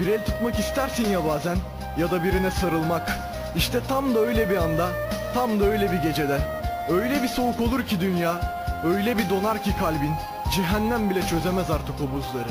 Bir el tutmak istersin ya bazen ya da birine sarılmak. İşte tam da öyle bir anda, tam da öyle bir gecede. Öyle bir soğuk olur ki dünya, öyle bir donar ki kalbin. Cehennem bile çözemez artık o buzları.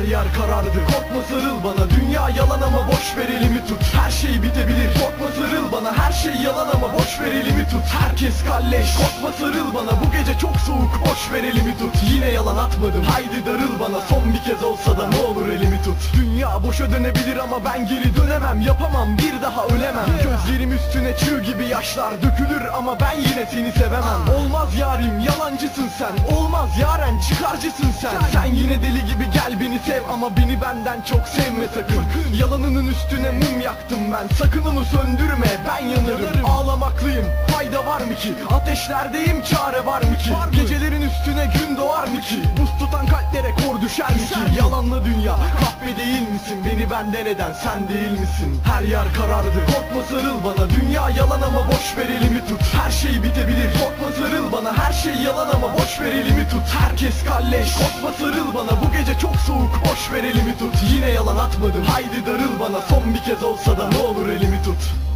Her yer karardı Korkma sarıl bana. Dünya yalan ama boş ver elimi tut. Her şey bitebilir. Korkma sarıl bana. Her şey yalan ama boş ver elimi tut. Herkes kalleş. Korkma sarıl bana. Bu gece çok soğuk. Boş ver elimi tut. Yine yalan atmadım. Haydi darıl bana. Son bir kez olsa da ne olur elimi tut. Dünya boşa dönebilir ama ben geri dönemem. Yapamam bir daha ölemem. Gözlerim üstüne çığ gibi yaşlar dökülür Ama ben yine seni sevemem. Olmaz yarim yalancısın sen. Olmaz yaren çıkarcısın sen. Sen yine deli gibi gel beni sev Ama beni benden çok sevme sakın. Yalanının üstüne mum yaktım ben. Sakın onu söndürme ben yanarım. Ağlamaklıyım fayda var mı ki? Ateşlerdeyim çare var mı ki? Gecelerin üstüne gün doğar mı ki? Buz tutan kalplere kor düşer mi ki? Yalanla dünya kahve değil misin? Beni benden eden sen değil misin? Her yer karardı. Korkma sarıl bana. Dünya yalan ama boş ver elimi tut. Her şey bitebilir. Korkma sarıl bana. Her şey yalan ama boş ver elimi tut Herkes kalleş. Korkma sarıl bana Bu gece çok soğuk. Boş ver elimi tut Yine yalan atmadım. Haydi darıl bana Son bir kez olsa da ne olur elimi tut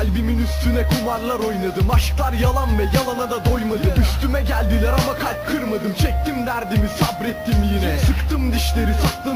Kalbimin üstüne kumarlar oynadım. Aşklar yalan ve yalana da doymadım. Üstüme geldiler ama kalp kırmadım. Çektim derdimi sabrettim yine. Sıktım dişleri saklanır